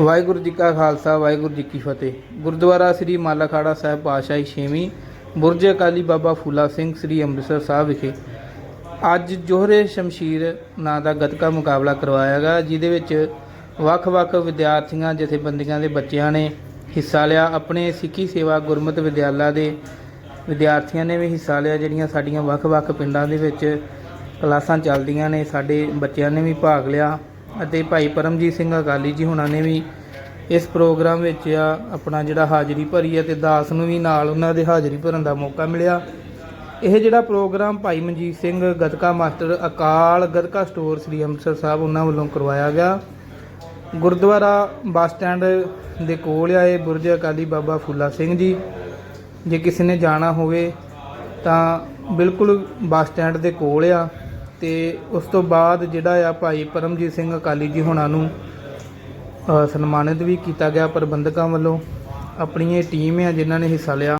ਵਾਹਿਗੁਰੂ ਜੀ ਕਾ ਖਾਲਸਾ, ਵਾਹਿਗੁਰੂ ਜੀ ਕੀ ਫਤਿਹ। ਗੁਰਦੁਆਰਾ ਸ੍ਰੀ ਮਾਲਾਖਾੜਾ ਸਾਹਿਬ ਪਾਤਸ਼ਾਹੀ ਛੇਵੀਂ ਬੁਰਜ ਅਕਾਲੀ ਬਾਬਾ ਫੂਲਾ ਸਿੰਘ ਸ੍ਰੀ ਅੰਮ੍ਰਿਤਸਰ ਸਾਹਿਬ ਵਿਖੇ ਅੱਜ ਜੋਹਰੇ ਸ਼ਮਸ਼ੀਰ ਨਾਂ ਦਾ ਗੱਤਕਾ ਮੁਕਾਬਲਾ ਕਰਵਾਇਆ ਗਿਆ, ਜਿਹਦੇ ਵਿੱਚ ਵੱਖ-ਵੱਖ ਵਿਦਿਆਰਥੀਆਂ, ਜਥੇਬੰਦੀਆਂ ਦੇ ਬੱਚਿਆਂ ਨੇ ਹਿੱਸਾ ਲਿਆ। ਆਪਣੇ ਸਿੱਖੀ ਸੇਵਾ ਗੁਰਮਤਿ ਵਿਦਿਆਲਾ ਦੇ ਵਿਦਿਆਰਥੀਆਂ ਨੇ ਵੀ ਹਿੱਸਾ ਲਿਆ, ਜਿਹੜੀਆਂ ਸਾਡੀਆਂ ਵੱਖ-ਵੱਖ ਪਿੰਡਾਂ ਦੇ ਵਿੱਚ ਕਲਾਸਾਂ ਚੱਲਦੀਆਂ ਨੇ, ਸਾਡੇ ਬੱਚਿਆਂ ਨੇ ਵੀ ਭਾਗ ਲਿਆ। ਅਤੇ ਭਾਈ ਪਰਮਜੀਤ ਸਿੰਘ ਅਕਾਲੀ ਜੀ ਹੁਣਾਂ ਨੇ ਵੀ ਇਸ ਪ੍ਰੋਗਰਾਮ ਵਿੱਚ ਆਪਣਾ ਜਿਹੜਾ ਹਾਜ਼ਰੀ ਭਰੀ ਹੈ ਤੇ ਦਾਸ ਨੂੰ ਵੀ ਨਾਲ ਉਹਨਾਂ ਦੇ ਹਾਜ਼ਰੀ ਭਰਨ ਦਾ ਮੌਕਾ ਮਿਲਿਆ। ਇਹ ਜਿਹੜਾ programme Bhai Manjit Singh, Gatka master Akal, Gatka store Sri Amritsar Sahib ਉਹਨਾਂ ਵੱਲੋਂ ਕਰਵਾਇਆ ਗਿਆ। ਗੁਰਦੁਆਰਾ ਬੱਸ ਸਟੈਂਡ ਦੇ ਕੋਲ ਆ ਇਹ ਬੁਰਜ ਅਕਾਲੀ ਬਾਬਾ ਫੂਲਾ ਸਿੰਘ ਜੀ। ਜੇ ਕਿਸੇ ਨੇ ਜਾਣਾ ਹੋਵੇ ਤਾਂ ਬਿਲਕੁਲ ਬੱਸ ਸਟੈਂਡ ਦੇ ਕੋਲ ਆ। ਤੇ ਉਸ ਤੋਂ ਬਾਅਦ ਜਿਹੜਾ ਆ ਭਾਈ ਪਰਮਜੀਤ ਸਿੰਘ ਅਕਾਲੀ ਜੀ ਹੁਣਾਂ ਨੂੰ ਸਨਮਾਨਿਤ ਵੀ ਕੀਤਾ ਗਿਆ ਪ੍ਰਬੰਧਕਾਂ ਵੱਲੋਂ। ਆਪਣੀ ਇਹ ਟੀਮ ਆ ਜਿਨ੍ਹਾਂ ਨੇ ਹਿੱਸਾ ਲਿਆ।